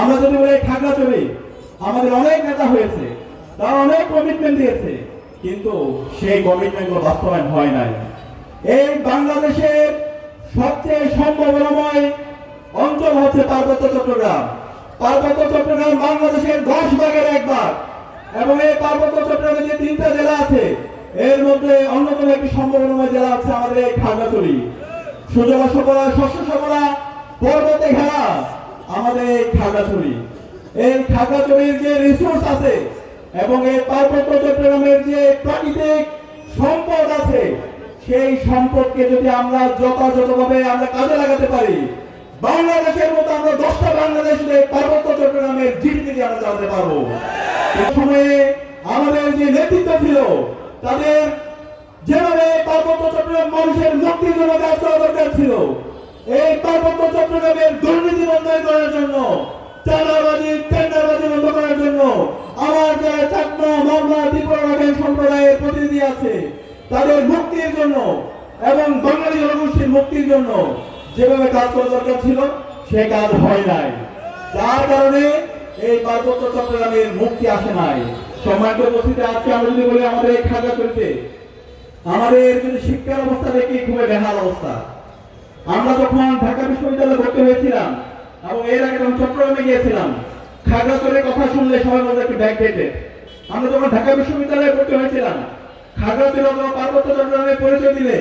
আমরা যদি বলি খাগড়াছড়ি আমাদের অনেক নেতা হয়েছে, তারা অনেক কমিটমেন্ট দিয়েছে, কিন্তু সেই কমিটমেন্টগুলো বাস্তবায়ন হয় নাই। এই বাংলাদেশের সবচেয়ে সম্ভাবনাময় অঞ্চল হচ্ছে পার্বত্য চট্টগ্রাম। পার্বত্য চট্টগ্রাম বাংলাদেশের দশ ভাগের এক ভাগ। এবং এই পার্বত্য চট্টগ্রামে যে তিনটা জেলা আছে, এর মধ্যে অন্যতম একটি সম্ভাবনাময় জেলা হচ্ছে আমাদের এই খাগড়াছড়ি সুজলা সবলা শস্য সবলা পর্বতে ঘেরা। আমাদের এই খাগড়াছড়ি এই খাগড়াছড়ির যে রিসোর্স আছে এবং এই পার্বত্য চট্টগ্রামের যে প্রাকৃতিক সম্পদ আছে, সেই সম্পদকে যদি আমরা যথাযথভাবে আমরা কাজে লাগাতে পারি, বাংলাদেশের মতো আমরা দশটা বাংলাদেশ পার্বত্য চট্টগ্রামের জিডিপি আমরা চালাতে পারব। সময়ে আমাদের যে নেতৃত্ব ছিল, তাদের যেভাবে পার্বত্য চট্টগ্রাম মানুষের মুক্তির জন্য কাজ করা দরকার ছিল এই পার্বত্য চট্টগ্রামের দুর্নীতি বন্ধ করার জন্য, চাঁদাবাজি, টেন্ডারবাজি বন্ধ করার জন্য আমার যারা চাকমা, মামলা, ত্রিপুরা সম্প্রদায়ের প্রতিনিধি আছে, তাদের মুক্তির জন্য এবং বাঙালি জনগোষ্ঠীর মুক্তির জন্য যেভাবে কাজ করা দরকার ছিল, সে কাজ হয় নাই। যার কারণে এই পার্বত্য চট্টগ্রামের মুক্তি আসে নাই। সম্মানিত উপস্থিতি, আজকে আমরা যদি বলি আমাদের এই খাগড়াছড়িতে, আমাদের যদি শিক্ষার অবস্থা দেখি খুবই বেহাল অবস্থা। আমরা যখন ঢাকা বিশ্ববিদ্যালয়ে ভর্তি হয়েছিলাম এবং এর আগে যখন চট্টগ্রামে গিয়েছিলাম, খাগড়াছড়ির কথা শুনলে সবাই বলতে একটু ব্যাগ ডেটে আমরা যখন ঢাকা বিশ্ববিদ্যালয়ে ভর্তি হয়েছিলাম খাগড়াছড়ি অথবা পার্বত্য চট্টগ্রামের পরিচয় দিলে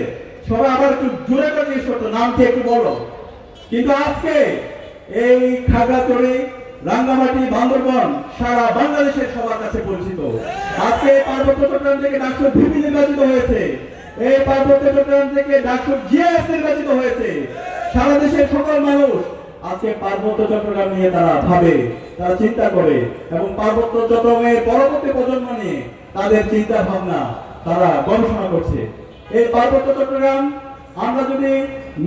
সবাই আবার একটু জোরে করে জিজ্ঞেস করতো, নাম কি একটু বলো? কিন্তু আজকে এই খাগড়াছড়ি, রাঙ্গামাটি, বান্দরবন সারা বাংলাদেশের সবার কাছে পরিচিত। আজকে পার্বত্য চট্টগ্রাম থেকে ডাক্তার ভিপি নির্বাচিত হয়েছে। এই পার্বত্য চট্টগ্রাম থেকে ডাক্তার জিএস নির্বাচিত হয়েছে। সারা দেশের সকল মানুষ আজকে পার্বত্য চট্টগ্রাম নিয়ে তারা ভাবে, তারা চিন্তা করে এবং পার্বত্য চট্টগ্রামের পরবর্তী প্রজন্ম নিয়ে তাদের চিন্তা ভাবনা তারা গবেষণা করছে। এই পার্বত্য চট্টগ্রাম, আমরা যদি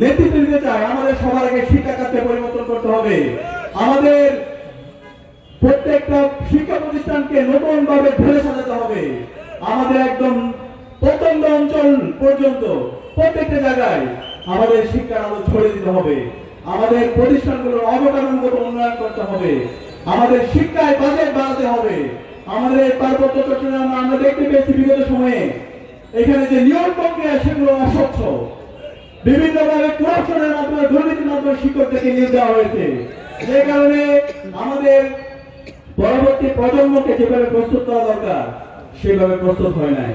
নেতৃত্ব দিতে চাই, আমাদের সবার আগে শিক্ষা খাতে পরিবর্তন করতে হবে। আমাদের প্রত্যেকটা শিক্ষা প্রতিষ্ঠানকে নতুন ভাবে ঢেলে সাজাতে হবে। আমাদের একদম প্রত্যন্ত অঞ্চল পর্যন্ত প্রত্যেকটা জায়গায় আমাদের শিক্ষার আলো ছড়িয়ে দিতে হবে। আমাদের প্রতিষ্ঠানগুলোর অবকাঠামোগত উন্নয়ন করতে হবে। আমাদের শিক্ষায় বাজেট বাড়াতে হবে। আমাদের পার্বত্য চট্টগ্রাম আমরা দেখতে পেয়েছি বিগত সময়ে। এখানে যে নিয়োগ প্রক্রিয়া, সেগুলো অস্বচ্ছ। বিভিন্নভাবে করাপশনের মাধ্যমে, দুর্নীতির মাধ্যমে শিক্ষকদেরকে নিয়োগ দেওয়া হয়েছে। যে কারণে আমাদের পরবর্তী প্রজন্মকে যেভাবে প্রস্তুত করা দরকার, সেভাবে প্রস্তুত হয় নাই।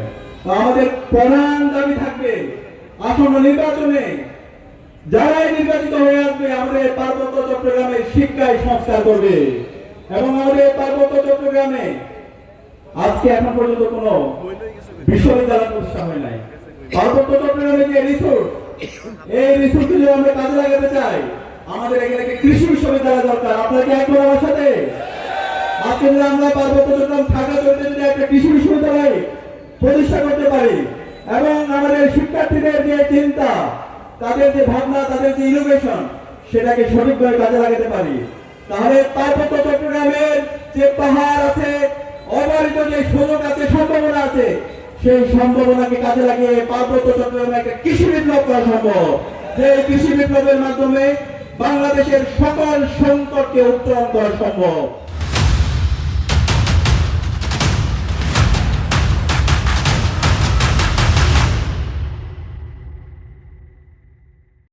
আমাদের প্রধান দাবি থাকবে আসন্ন নির্বাচনে যারাই নির্বাচিত হয়ে আসবে, আমাদের পার্বত্য চট্টগ্রামে শিক্ষায় সংস্কার করবে। এবং আমাদের পার্বত্য চট্টগ্রামে আজকে এখন পর্যন্ত কোনো বিশ্ববিদ্যালয় প্রতিষ্ঠা হয় নাই। পার্বত্য চট্টগ্রামে যে রিসোর্স এই রিসোর্স যদি আমরা কাজে লাগাতে চাই, আমাদের এখানে কৃষি বিশ্ববিদ্যালয় দরকার? আপনারা কি একমত আমার সাথে? আজকে যদি আমরা পার্বত্য চট্টগ্রাম ঢাকা চলতে যদি একটা কৃষি বিশ্ববিদ্যালয় প্রতিষ্ঠা করতে পারি। এবং আমাদের শিক্ষার্থীদের যে চিন্তা, তাদের যে ভাবনা, তাদের যে ইনোভেশন সেটাকে সঠিকভাবে কাজে লাগাতে পারি। তাহলে পার্বত্য চট্টগ্রামের যে পাহাড় আছে অবারিত যে সুযোগ আছে, সম্ভাবনা আছে, সেই সম্ভাবনাকে কাজে লাগিয়ে পার্বত্য চট্টগ্রামে একটা কৃষি বিপ্লব করা সম্ভব। যে কৃষি বিপ্লবের মাধ্যমে বাংলাদেশের সকল সংকটকে উত্তরণ করা সম্ভব।